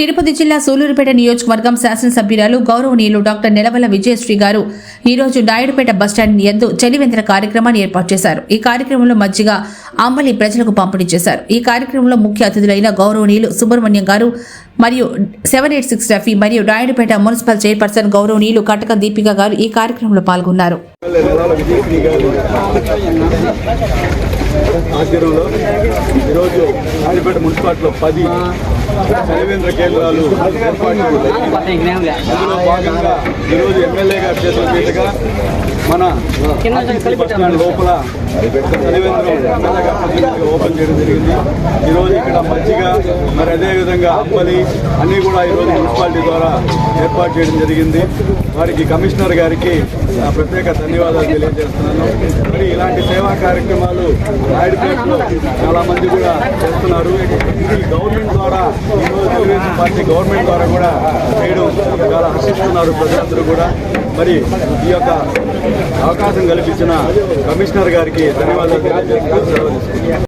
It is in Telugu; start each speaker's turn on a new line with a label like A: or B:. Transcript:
A: తిరుపతి జిల్లా సూలూరుపేట నియోజకవర్గం శాసనసభ్యురాలు గౌరవనీయులు డాక్టర్ నెలవల విజయశ్రీ గారు ఈ రోజు నాయుడుపేట బస్టాండ్ ఎందు చలివెంతర కార్యక్రమాన్ని ఏర్పాటు చేశారు. ఈ కార్యక్రమంలో మజ్జిగ అంబలి ప్రజలకు పంపిణీ చేశారు. ఈ కార్యక్రమంలో ముఖ్య అతిథులైన గౌరవనీయులు సుబ్రహ్మణ్యం గారు మరియు సెవెన్ ఎయిట్ సిక్స్ రఫీ మరియు నాయుడుపేట మున్సిపల్ చైర్పర్సన్ గౌరవనీయులు కటక దీపిక గారు ఈ కార్యక్రమంలో పాల్గొన్నారు.
B: ఆధ్వర్యంలో ఈరోజు నాయుడుపేట మున్సిపాలిటీలో పది చలివేంద్ర కేంద్రాలు ఏర్పాటు అందులో భాగంగా ఈరోజు ఎమ్మెల్యే గారి చేతుల మీదుగా మన లోపల ఓపెన్ చేయడం జరిగింది. ఈరోజు ఇక్కడ మజ్జిగ మరి అదేవిధంగా అంబలి అన్నీ కూడా ఈరోజు మున్సిపాలిటీ ద్వారా ఏర్పాటు చేయడం జరిగింది. వారికి కమిషనర్ గారికి నా ప్రత్యేక ధన్యవాదాలు తెలియజేస్తున్నాను. మరి ఇలాంటి సేవా కార్యక్రమాలు నాయుడుపేటలో చాలా మంది కూడా చేస్తున్నారు. ఇది గవర్నమెంట్ ద్వారా తెలుగుదేశం పార్టీ గవర్నమెంట్ ద్వారా కూడా నేడు చాలా హర్షిస్తున్నారు ప్రజలందరూ కూడా. మరి ఈ యొక్క అవకాశం కల్పించిన కమిషనర్ గారికి ధన్యవాదాలు తెలియజేస్తున్నాను